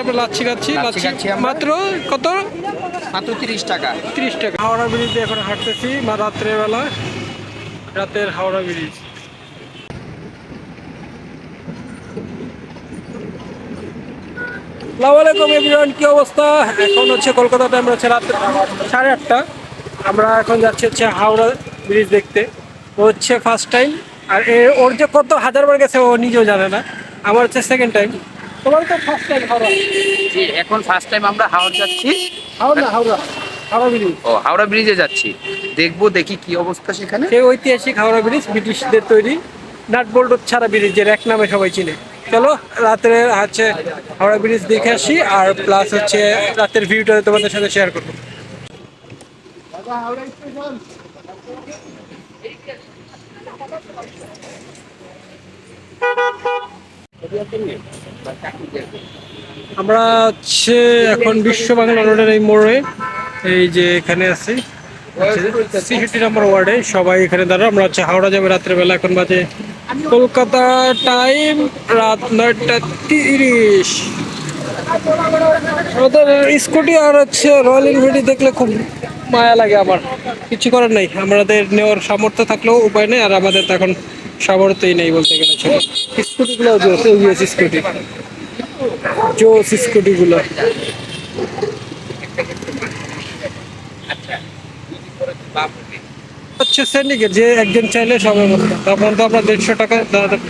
আমরা লাচ্ছি খাচ্ছি। মাত্র কত? মাত্র তিরিশ টাকা। তিরিশ টাকা। হাওড়া ব্রিজে এখন হাঁটতেছি বা রাত্রেবেলা রাতের হাওড়া ব্রিজ। আসসালামু আলাইকুম এভরিওয়ান কি অবস্থা? এখন হচ্ছে কলকাতাতে আমরা হচ্ছে রাত সাড়ে আটটা। আমরা এখন যাচ্ছি হচ্ছে হাওড়া ব্রিজ দেখতে। ও হচ্ছে ফার্স্ট টাইম আর এ ওর যে কত হাজারবার গেছে ও নিজেও জানে না। আমার হচ্ছে সেকেন্ড টাইম তোমার তো ফার্স্ট টাইম হাওড়া। জি এখন ফার্স্ট টাইম আমরা হাওড়া যাচ্ছি। হাওড়া হাওড়া হাওড়া ব্রিজ ও হাওড়া ব্রিজে যাচ্ছি। দেখব দেখি কি অবস্থা সেখানে। সেই ঐতিহাসিক হাওড়া ব্রিজ ব্রিটিশদের তৈরি। নাট বোল্ট ছাড়া ব্রিজ যেটা এক নামে সবাই চিনে। চলো, রাত্রে হচ্ছে হাওড়া ব্রিজ দেখে আসি, আর প্লাস হচ্ছে রাতের ভিউটা তোমাদের সাথে শেয়ার করব। আমরা হচ্ছে এখন বিশ্ব বাংলা রোডের এই মোড়ে, এই যে এখানে আছি সিসিটি নাম্বার ওয়ার্ডে সবাই এখানে দাঁড়া আমরা হচ্ছে হাওড়া যাবে রাত্রেবেলা, এখন বাজে কলকাতা টাইম রাত নয়টা তিরিশ। আমাদের স্কুটি আর হচ্ছে রয়্যাল এনফিল্ড দেখলে খুব মায়া লাগে আমার। কিছু করার নেই। আমাদের নেওয়ার সামর্থ্য থাকলেও উপায় নেই আর আমাদের তো এখন সামর্থ্যই নেই বলতে গেলে ছিল স্কুটিগুলো জোস স্কুটি। জোস স্কুটিগুলো। হচ্ছে সিন্ডিকেট যে একজন চাইলে সবাই বলতো তখন তো আমরা দেড়শো টাকা দা-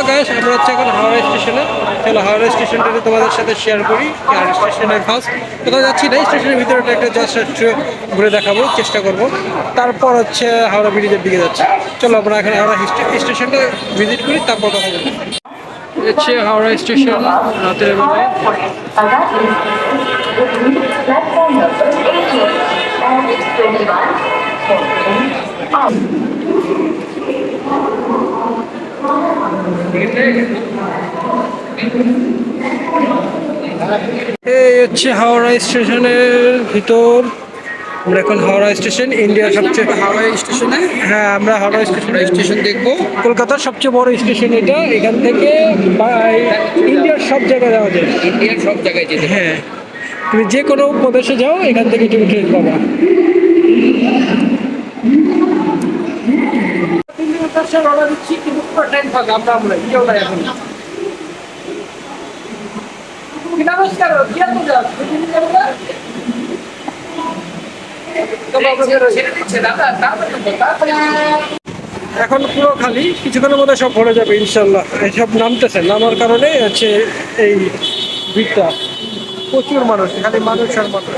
তো গাইস আমরা হচ্ছে এখন হাওড়া স্টেশনে। চলো হাওড়া স্টেশনটাকে তোমাদের সাথে শেয়ার করি আর স্টেশনের ফার্স্ট কোথাও যাচ্ছি? না স্টেশনের ভিতরেটা একটা জাস্ট ঘুরে দেখাবো, চেষ্টা করব। তারপর হচ্ছে হাওড়া ব্রিজের দিকে যাচ্ছি। চলো আমরা এখানে হাওড়া স্টেশনটা ভিজিট করি, তারপর কথা বলব। হচ্ছে হাওড়া স্টেশন, রাতের Platform এই হচ্ছে হাওড়া স্টেশনের ভিতর। আমরা এখন হাওড়া স্টেশন ইন্ডিয়ার সবচেয়ে হাওড়া স্টেশনে। হ্যাঁ আমরা হাওড়া স্টেশন। স্টেশন দেখব। কলকাতার সবচেয়ে বড় স্টেশন এটা। এখান থেকে ইন্ডিয়ার সব জায়গায় যাওয়া যায়। ইন্ডিয়ার সব জায়গায় যেতে হ্যাঁ। তুমি যে কোনো প্রদেশে যাও এখান থেকে তুমি ট্রেন পাবা। ছেড়ে দিচ্ছে। এখন পুরো খালি কিছুক্ষণের মধ্যে সব ভরে যাবে ইনশাল্লাহ এইসব নামতেছে নামার কারণে হচ্ছে এই ভিড়টা। প্রচুর মানুষ খালি মানুষ আর মানুষ।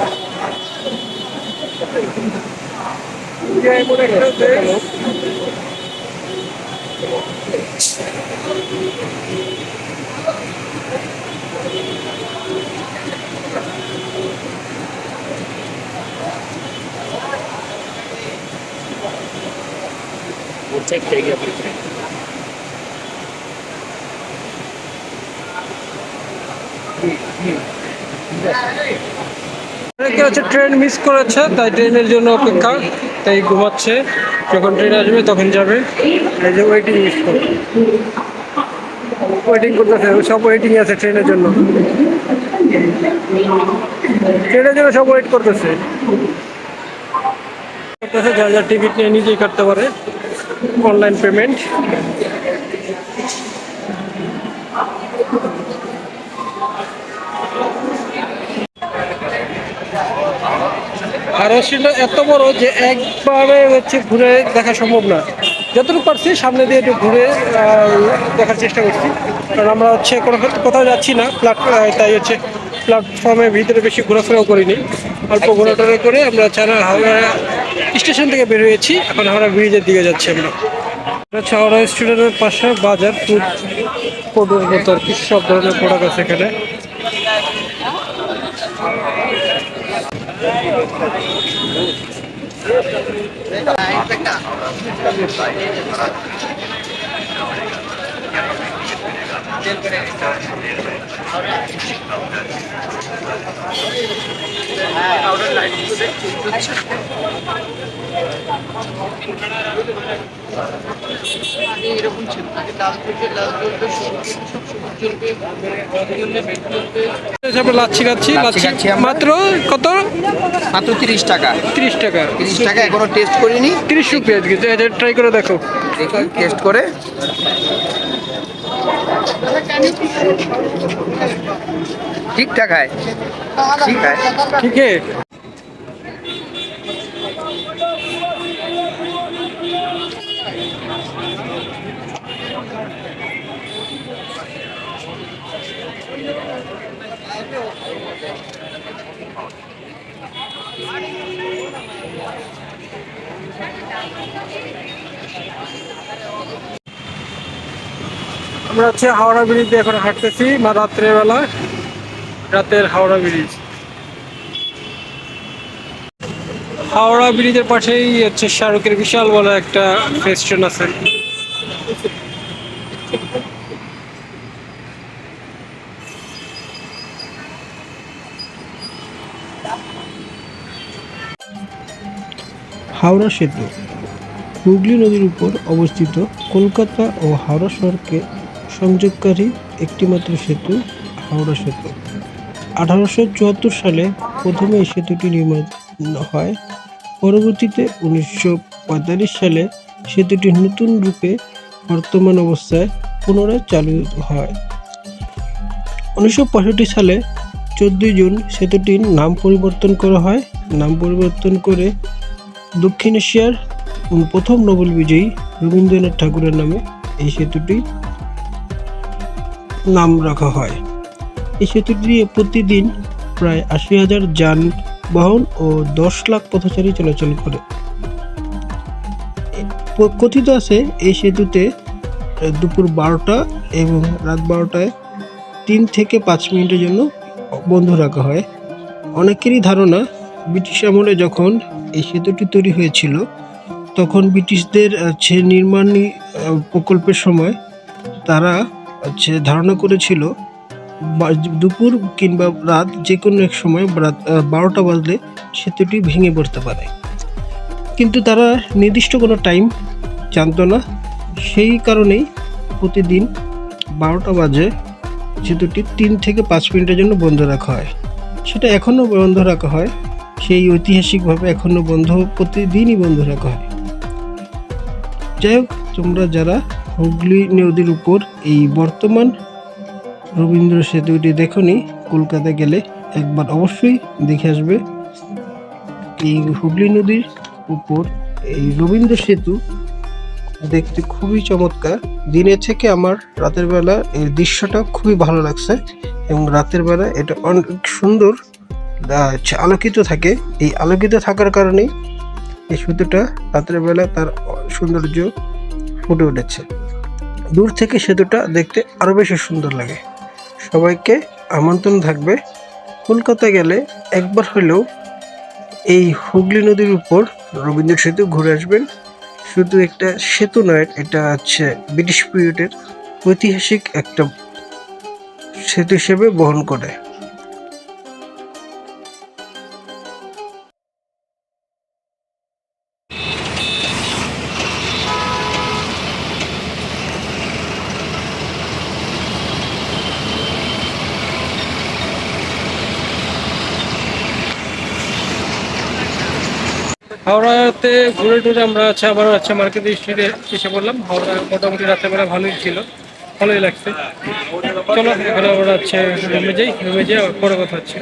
অনেকে হচ্ছে ট্রেন মিস করেছে তাই ট্রেনের জন্য অপেক্ষা তাই ঘুমাচ্ছে। যখন ট্রেন আসবে, তখন যাবে। এই যে ওয়েটিং করে ওয়েটিং করতেছে, সব ওয়েটিং আছে ট্রেনের জন্য। ট্রেনের জন্য সব ওয়েট করতেছে। করতেছে যার যার টিকিট নিয়ে নিজেই কাটতে পারে। অনলাইন পেমেন্ট আর রশিটা এত বড় যে একবারে হচ্ছে ঘুরে দেখা সম্ভব না। যতটুকু পারছি সামনে দিয়ে একটু ঘুরে দেখার চেষ্টা করছি। কারণ আমরা হচ্ছে কোনো কোথাও যাচ্ছি না প্ল্যাট তাই হচ্ছে প্ল্যাটফর্মের ভিতরে বেশি ঘোরাফেরাও করিনি। অল্প ঘোরাটোরা করে আমরা ছাড়া হাওড়া স্টেশন থেকে বের হয়েছি এখন হাওড়া ব্রিজের দিকে যাচ্ছি আমরা। হচ্ছে হাওড়া স্টেশনের পাশে বাজার ফুড প্রোডের মতো আর কি সব ধরনের প্রোডাক্ট আছে এখানে। Thank you. এরকম ছিল আগে লাল লাল চলবে আমরা। লাচ্ছি খাচ্ছি লাচ্ছি। মাত্র কত? মাত্র তিরিশ টাকা। তিরিশ টাকা। তিরিশ টাকা এখনও টেস্ট করিনি। তিরিশ রুপিয়া এটা ট্রাই করে দেখো। টেস্ট করে। ঠিকঠাক হয়। ঠিক আছে ঠিক আমরা হচ্ছে হাওড়া ব্রিজ দিয়ে এখন হাঁটতেছি বা রাত্রের বেলা, রাতের হাওড়া ব্রিজ। হাওড়া ব্রিজের পাশেই হচ্ছে শাহরুখের বিশাল বড় একটা ফেস্টন আছে। হাওড়া সেতু, হুগলি নদীর উপর অবস্থিত কলকাতা ও হাওড়া শহরকে সংযোগকারী একটিমাত্র সেতু, হাওড়া সেতু। আঠারোশো চুয়াত্তর সালে প্রথমে এই সেতুটি নির্মাণ হয়। পরবর্তীতে উনিশশো পঁয়তাল্লিশ সালে সেতুটি নতুন রূপে বর্তমান অবস্থায় পুনরায় চালু হয়। উনিশশো পঁয়ষট্টি সালে চোদ্দই জুন সেতুটির নাম পরিবর্তন করা হয়। নাম পরিবর্তন করে দক্ষিণ এশিয়ার প্রথম নোবেল বিজয়ী রবীন্দ্রনাথ ঠাকুরের নামে এই সেতুটি নাম রাখা হয়। এই সেতুটি দিয়ে প্রতিদিন প্রায় আশি হাজার যানবাহন ও দশ লাখ পথচারী চলাচল করে। কথিত আছে, এই সেতুতে দুপুর বারোটা এবং রাত বারোটায় তিন থেকে পাঁচ মিনিটের জন্য বন্ধ রাখা হয়। অনেকেরই ধারণা, ব্রিটিশ আমলে যখন এই সেতুটি তৈরি হয়েছিল, তখন ব্রিটিশদের নির্মাণ প্রকল্পের সময় তারা হচ্ছে ধারণা করেছিল দুপুর কিংবা রাত যে কোনো এক সময় রাত বারোটা বাজলে সেতুটি ভেঙে পড়তে পারে। কিন্তু তারা নির্দিষ্ট কোনো টাইম জানতো না। সেই কারণেই প্রতিদিন বারোটা বাজে সেতুটি তিন থেকে পাঁচ মিনিটের জন্য বন্ধ রাখা হয়। সেটা এখনও বন্ধ রাখা হয়। সেই ঐতিহাসিকভাবে এখনও বন্ধ, প্রতিদিনই বন্ধ রাখা হয়। যাই হোক, তোমরা যারা হুগলি নদীর উপর এই বর্তমান রবীন্দ্র সেতুটি দেখনি, কলকাতা গেলে একবার অবশ্যই দেখে আসবে। এই হুগলি নদীর উপর এই রবীন্দ্র সেতু দেখতে খুবই চমৎকার। দিনের থেকে আমার রাতের বেলা এই দৃশ্যটা খুবই ভালো লাগছে এবং রাতের বেলা এটা অনেক সুন্দর আলোকিত থাকে। এই আলোকিত থাকার কারণেই এই সেতুটা রাত্রেবেলা তার সৌন্দর্য ফুটে উঠেছে। দূর থেকে সেতুটা দেখতে আরও বেশি সুন্দর লাগে। সবাইকে আমন্ত্রণ থাকবে। কলকাতা গেলে একবার হলেও এই হুগলি নদীর উপর রবীন্দ্র সেতু ঘুরে আসবেন। শুধু একটা সেতু নয়, এটা হচ্ছে ব্রিটিশ পিরিয়ডের ঐতিহাসিক একটা সেতু হিসেবে বহন করে। হাওড়াতে ঘুরে টুরে আমরা আছে আবার আছে মার্কেট স্ট্রিটে এসে পড়লাম। হাওড়া মোটামুটি রাতের বেলা ভালোই ছিল, ভালোই লাগছে। চলো, এখন আমরা হচ্ছে রুমে যাই রুমে যাই, আবার পরে কথা হচ্ছে।